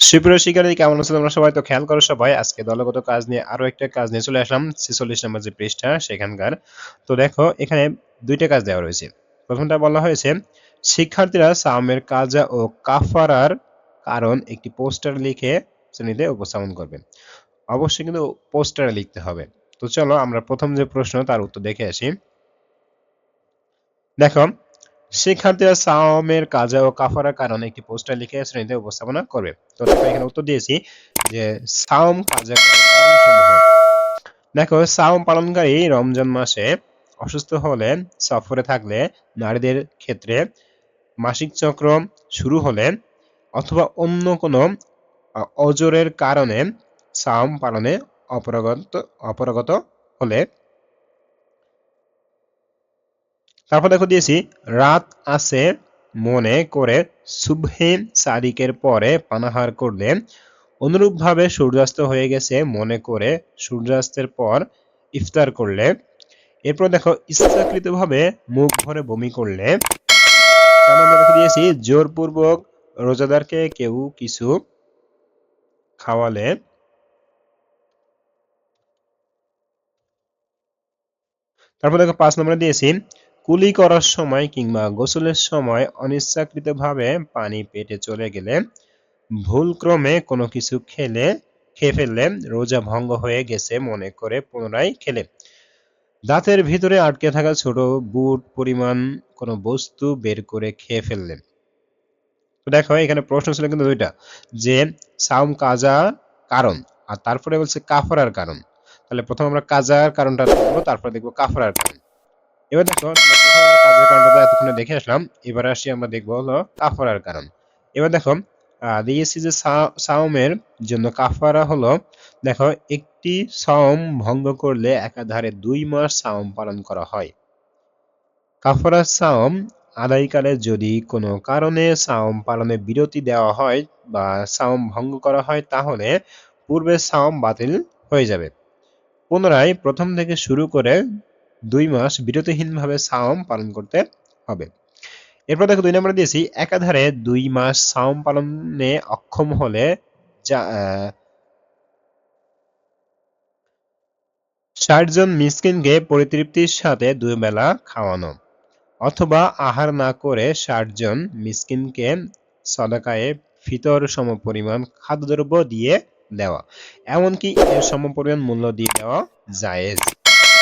সুপ্রিয় শিক্ষার্থী, কেমন আছো তোমরা সবাই? তো খেয়াল করো সবাই, আজকে দলগত কাজ নিয়ে আরও একটা কাজ নিয়ে চলে আসলাম, ছেচল্লিশ নম্বর যে পৃষ্ঠা, সেখানকার। তো দেখো, এখানে দুইটা কাজ দেওয়া রয়েছে। প্রথমটা বলা হয়েছে, শিক্ষার্থীরা সামের কাজা ও কাফারার কারণ একটি পোস্টার লিখে শ্রেণীতে উপস্থাপন করবে। অবশ্যই কিন্তু পোস্টারে লিখতে হবে। তো চলো আমরা প্রথম যে প্রশ্ন, তার উত্তর দেখে আসি। দেখো শিক্ষার্থীরা সাওমের কাজা ও কাফারার কারণে একটি পোস্টার লিখে শ্রেণীতে উপস্থাপনা করবে। তো এখানে উত্তর দিয়েছি যে সাওম কাজা দেখো, সাওম পালনকারী রমজান মাসে অসুস্থ হলে সফরে থাকলে নারীদের ক্ষেত্রে মাসিক চক্র শুরু হলে অথবা অন্য কোনো অজরের কারণে সাওম পালনে অপরাগত অপরাগত হলে তারপর দেখো দিয়েছি, রাত আছে মনে করে সুবহে সাদিকের পরে পানাহার করলে অনুরূপভাবে সূর্যাস্ত হয়ে গেছে মনে করে সূর্যাস্তের পর ইফতার করলে। এরপর দেখো, ইচ্ছাকৃতভাবে মুখ ভরে বমি করলে। দিয়েছি, জোরপূর্বক রোজাদারকে কেউ কিছু খাওয়ালে। তারপর দেখো পাঁচ নম্বরে দিয়েছি কুলি করার সময় কিংবা গোসলের সময় অনিচ্ছাকৃতভাবে পানি পেটে চলে গেলে ভুলক্রমে কোনো কিছু খেলে, খেয়ে ফেললে রোজা ভঙ্গ হয়ে গেছে মনে করে পুনরায় খেলে। দাঁতের ভিতরে আটকে থাকা ছোট বুট পরিমাণ কোনো বস্তু বের করে খেয়ে ফেললেন দেখো, এখানে প্রশ্ন ছিল কিন্তু দুইটা, যে সাউম কাজা কারণ, আর তারপরে বলছে কাফরার কারণ। তাহলে প্রথম আমরা কাজার কারণটা দেখব, তারপরে দেখব কাফরার কারণ। এবার দেখো কাজের কারণটা এতক্ষণে দেখে আসলাম। এবার আসি আমরা দেখব হলো কাফারার কারণ। এবার দেখো দিয়েছি যে সাওমের জন্য কাফারা হলো, দেখো, একটি সাওম ভঙ্গ করলে একাধারে দুই মাস সাওম পালন করা হয়। কাফারা সাওম আদায়কালে যদি কোনো কারণে সাওম পালনে বিরতি দেওয়া হয় বা সাওম ভঙ্গ করা হয়, তাহলে পূর্বে সাওম বাতিল হয়ে যাবে। পুনরায় প্রথম থেকে শুরু করে দুই মাস বিরতিহীনভাবে সাওম পালন করতে হবে। এরপর দেখো দুই নম্বরে দিয়েছি, একাধারে দুই মাস সাওম পালনে অক্ষম হলে ষাট জন মিসকিনকে পরিতৃপ্তির সাথে দুই বেলা খাওয়ানো, অথবা আহার না করে ষাট জন মিসকিনকে সদাকায়ে ফিতর সমপরিমাণ খাদ্যদ্রব্য দিয়ে দেওয়া, এমনকি এর সমপরিমাণ মূল্য দিয়ে দেওয়া জায়েজ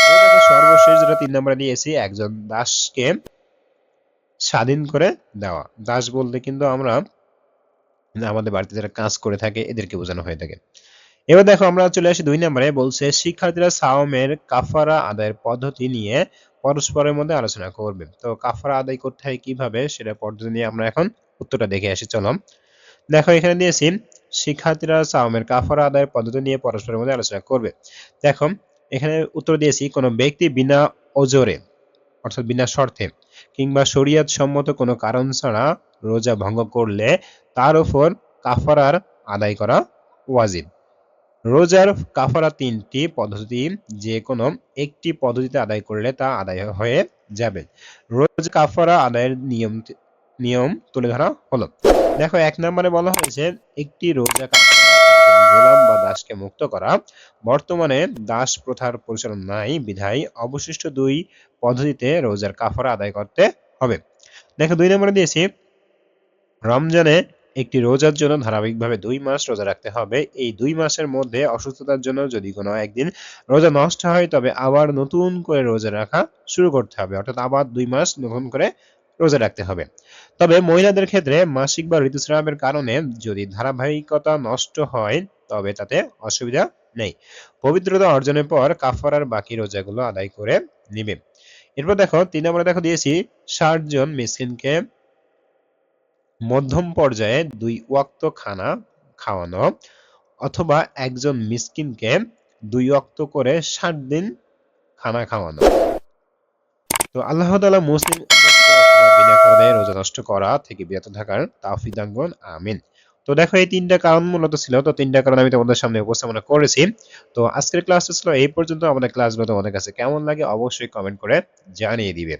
এবার দেখো সর্বশেষ যেটা তিন নম্বরে দিয়েছি একজন দাসকে স্বাধীন করে দেওয়া। দাস বলতে কিন্তু আমরা আমাদের বাড়িতে যারা কাজ করে থাকে, এদেরকে বোঝানো হয়ে থাকে। এবার দেখো আমরা চলে আসি দুই নম্বরে, বলছে শিক্ষার্থীরা সাওমের কাফারা আদায়ের পদ্ধতি নিয়ে পরস্পরের মধ্যে আলোচনা করবে। তো কাফারা আদায় করতে হয় কীভাবে, সেটা পদ্ধতি নিয়ে আমরা এখন উত্তরটা দেখে আসি, চলো। দেখো এখানে দিয়েছি, শিক্ষার্থীরা সাওমের কাফারা আদায়ের পদ্ধতি নিয়ে পরস্পরের মধ্যে আলোচনা করবে। দেখো, এখানে উত্তর দিয়েছি, কোনো ব্যক্তি বিনা ওজরে, অর্থাৎ বিনা শর্তে কিংবা শরিয়াত সম্মত কোনো কারণ ছাড়া রোজা ভঙ্গ করলে তার উপর কাফারার আদায় করা ওয়াজিব। রোজার কাফারা তিনটি পদ্ধতি, যে কোনো একটি পদ্ধতিতে আদায় করলে তা আদায় হয়ে যাবে। রোজ কাফারা আদায়ের নিয়ম নিয়ম তুলে ধরা হলো। দেখো, এক নম্বরে বলা হয়েছে, একটি রোজা কাফারা গোলাম দাসকে মুক্ত করা। বর্তমানে দাস প্রথার প্রচলন নাই, বিধায় অবশিষ্ট দুই পদ্ধতিতে রোজার কাফারা আদায় করতে হবে। দেখো, দুই নম্বরে দিয়েছি, রমজানে একটি রোজার জন্য ধারাবাহিকভাবে দুই মাস রোজা রাখতে হবে। এই দুই মাসের মধ্যে অসুস্থতার জন্য যদি কোনো একদিন রোজা নষ্ট হয়, তবে আবার নতুন করে রোজা রাখা শুরু করতে হবে। অর্থাৎ আবার দুই মাস নতুন করে রোজা রাখতে হবে। তবে মহিলাদের ক্ষেত্রে মাসিক বা ঋতুস্রাবের কারণে যদি ধারাবাহিকতা নষ্ট হয় তবে তাতে অসুবিধা নেই। পবিত্রতা অর্জনের পর কাফারার বাকি রোজাগুলো আদায় করে নিবে। এরপর দেখো, তিন নম্বরে দেখো দিয়েছি, ষাট জন মিসকিনকে মধ্যম পর্যায়ে দুই ওয়াক্ত খানা খাওয়ানো অথবা একজন মিসকিনকে দুই ওয়াক্ত করে ষাট দিন খানা খাওয়ানো। তো আল্লাহ তালা মুসলিম রোজা নষ্ট করা থেকে বিরত থাকার করুন, আমিন। তো দেখো, এই তিনটা কারণ মূলত ছিল। তো তিনটা কারণ আমি তোমাদের সামনে উপস্থাপনা করেছি। তো আজকের ক্লাসটা ছিল এই পর্যন্ত। আমাদের ক্লাসগুলো তোমাদের কাছে কেমন লাগে অবশ্যই কমেন্ট করে জানিয়ে দিবে।